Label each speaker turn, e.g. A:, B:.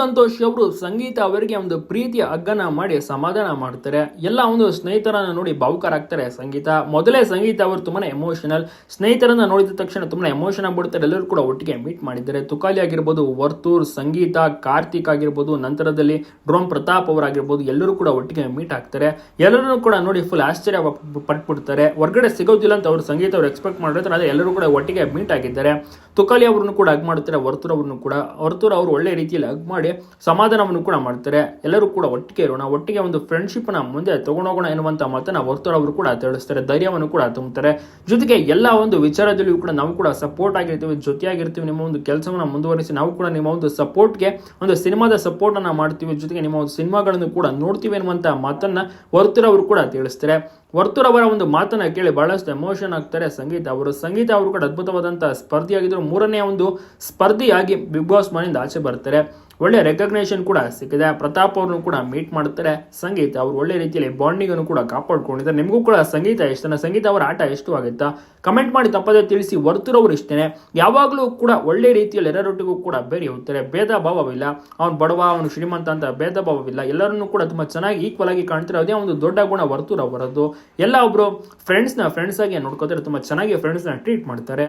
A: ಸಂತೋಷ್ ಅವರು ಸಂಗೀತ ಅವರಿಗೆ ಒಂದು ಪ್ರೀತಿಯ ಅಗ್ಗನ ಮಾಡಿ ಸಮಾಧಾನ ಮಾಡ್ತಾರೆ. ಎಲ್ಲ ಒಂದು ಸ್ನೇಹಿತರನ್ನ ನೋಡಿ ಭಾವುಕರಾಗ್ತಾರೆ ಸಂಗೀತ. ಮೊದಲೇ ಸಂಗೀತ ಅವರು ತುಂಬಾ ಎಮೋಷನಲ್ ಸ್ನೇಹಿತರನ್ನ ನೋಡಿದ ತಕ್ಷಣ ತುಂಬಾ ಎಮೋಷನ್ ಆಗ್ಬಿಡ್ತಾರೆ. ಎಲ್ಲರೂ ಕೂಡ ಒಟ್ಟಿಗೆ ಮೀಟ್ ಮಾಡಿದ್ದಾರೆ. ತುಕಾಲಿ ಆಗಿರ್ಬೋದು, ವರ್ತೂರ್, ಸಂಗೀತ, ಕಾರ್ತಿಕ್ ಆಗಿರ್ಬೋದು, ನಂತರದಲ್ಲಿ ಡ್ರೋಮ್ ಪ್ರತಾಪ್ ಅವರಾಗಿರ್ಬೋದು, ಎಲ್ಲರೂ ಕೂಡ ಒಟ್ಟಿಗೆ ಮೀಟ್ ಆಗ್ತಾರೆ. ಎಲ್ಲರೂ ಕೂಡ ನೋಡಿ ಫುಲ್ ಆಶ್ಚರ್ಯ ಪಟ್ಬಿಡ್ತಾರೆ. ಹೊರಗಡೆ ಸಿಗೋದಿಲ್ಲ ಅಂತ ಅವರು ಸಂಗೀತ ಅವರು ಎಕ್ಸ್ಪೆಕ್ಟ್ ಮಾಡಿರ್ತಾರೆ ಅದೇ ಎಲ್ಲರೂ ಕೂಡ ಒಟ್ಟಿಗೆ ಮೀಟ್ ಆಗಿದ್ದಾರೆ. ತುಕಾಲಿ ಅವರನ್ನು ಕೂಡ ಹಗ್ ಮಾಡ್ತಾರೆ. ವರ್ತೂರ್ ಅವ್ರನ್ನು ಕೂಡ. ವರ್ತೂರ್ ಅವರು ಒಳ್ಳೆ ರೀತಿಯಲ್ಲಿ ಹಗ್ ಮಾಡಿ ಸಮಾಧಾನವನ್ನು ಕೂಡ ಮಾಡ್ತಾರೆ. ಎಲ್ಲರೂ ಕೂಡ ಒಟ್ಟಿಗೆ ಇರೋಣ, ಒಟ್ಟಿಗೆ ಒಂದು ಫ್ರೆಂಡ್ಶಿಪ್ನ ಮುಂದೆ ತಗೊಂಡೋಗೋಣ ಎನ್ನುವಂಥ ಮಾತನ್ನ ಅವರು ಕೂಡ ತಿಳಿಸ್ತಾರೆ, ಧೈರ್ಯವನ್ನು ಕೂಡ ತುಂಬುತ್ತಾರೆ. ಜೊತೆಗೆ ಎಲ್ಲ ಒಂದು ವಿಚಾರದಲ್ಲಿಯೂ ಕೂಡ ನಾವು ಕೂಡ ಸಪೋರ್ಟ್ ಆಗಿರ್ತೀವಿ, ಜೊತೆಯಾಗಿರ್ತೀವಿ, ನಿಮ್ಮ ಒಂದು ಕೆಲಸವನ್ನು ಮುಂದುವರಿಸಿ ನಾವು ಕೂಡ ನಿಮ್ಮ ಒಂದು ಸಪೋರ್ಟ್ಗೆ ಒಂದು ಸಿನಿಮಾದ ಸಪೋರ್ಟ್ ಅನ್ನ ಮಾಡ್ತೀವಿ, ಜೊತೆಗೆ ನಿಮ್ಮ ಒಂದು ಸಿನಿಮಾಗಳನ್ನು ಕೂಡ ನೋಡ್ತೀವಿ ಎನ್ನುವಂಥ ಮಾತನ್ನ ಅವರು ಕೂಡ ತಿಳಿಸ್ತಾರೆ. ವರ್ತೂರ್ ಅವರ ಒಂದು ಮಾತನ್ನ ಕೇಳಿ ಬಹಳಷ್ಟು ಎಮೋಷನ್ ಆಗ್ತಾರೆ. ಸಂಗೀತ ಅವರು ಸಂಗೀತ ಅವರು ಕೂಡ ಅದ್ಭುತವಾದಂಥ ಸ್ಪರ್ಧಿಯಾಗಿದ್ದರು ಮೂರನೇ ಒಂದು ಸ್ಪರ್ಧಿಯಾಗಿ ಬಿಗ್ ಬಾಸ್ ಮನೆಯಿಂದ ಆಚೆ ಬರ್ತಾರೆ. ಒಳ್ಳೆ ರೆಕಗ್ನೇಷನ್ ಕೂಡ ಸಿಕ್ಕಿದೆ. ಪ್ರತಾಪ್ ಅವ್ರನ್ನು ಕೂಡ ಮೀಟ್ ಮಾಡ್ತಾರೆ. ಸಂಗೀತ ಅವರು ಒಳ್ಳೆ ರೀತಿಯಲ್ಲಿ ಬಾಂಡಿಂಗ್ ಅನ್ನು ಕೂಡ ಕಾಪಾಡ್ಕೊಂಡಿದ್ದಾರೆ. ನಿಮಗೂ ಕೂಡ ಸಂಗೀತ ಇಷ್ಟನ ಸಂಗೀತ ಅವರ ಆಟ ಎಷ್ಟು ಆಗುತ್ತಾ? ಕಮೆಂಟ್ ಮಾಡಿ ತಪ್ಪದೇ ತಿಳಿಸಿ. ವರ್ತೂರ್ ಅವರು ಇಷ್ಟೇನೆ. ಯಾವಾಗಲೂ ಕೂಡ ಒಳ್ಳೆ ರೀತಿಯಲ್ಲಿ ಎಲ್ಲರೊಟ್ಟಿಗೂ ಕೂಡ ಬೇರೆ ಹೋಗ್ತಾರೆ. ಭೇದ ಭಾವವಿಲ್ಲ. ಅವ್ನು ಬಡವ, ಅವನು ಶ್ರೀಮಂತ ಅಂತ ಭೇದ ಭಾವವಿಲ್ಲ. ಎಲ್ಲರನ್ನೂ ಕೂಡ ತುಂಬಾ ಚೆನ್ನಾಗಿ ಈಕ್ವಲ್ ಆಗಿ ಕಾಣ್ತಾರೆ. ಅದೇ ಒಂದು ದೊಡ್ಡ ಗುಣ ವರ್ತೂರ್ ಅವರದ್ದು. ಎಲ್ಲ ಒಬ್ರು ಫ್ರೆಂಡ್ಸ್ನ ಫ್ರೆಂಡ್ಸ್ ಆಗಿ ನೋಡ್ಕೋತಾರೆ ತುಂಬಾ ಚೆನ್ನಾಗಿ ಫ್ರೆಂಡ್ಸ್ನ ಟ್ರೀಟ್ ಮಾಡ್ತಾರೆ.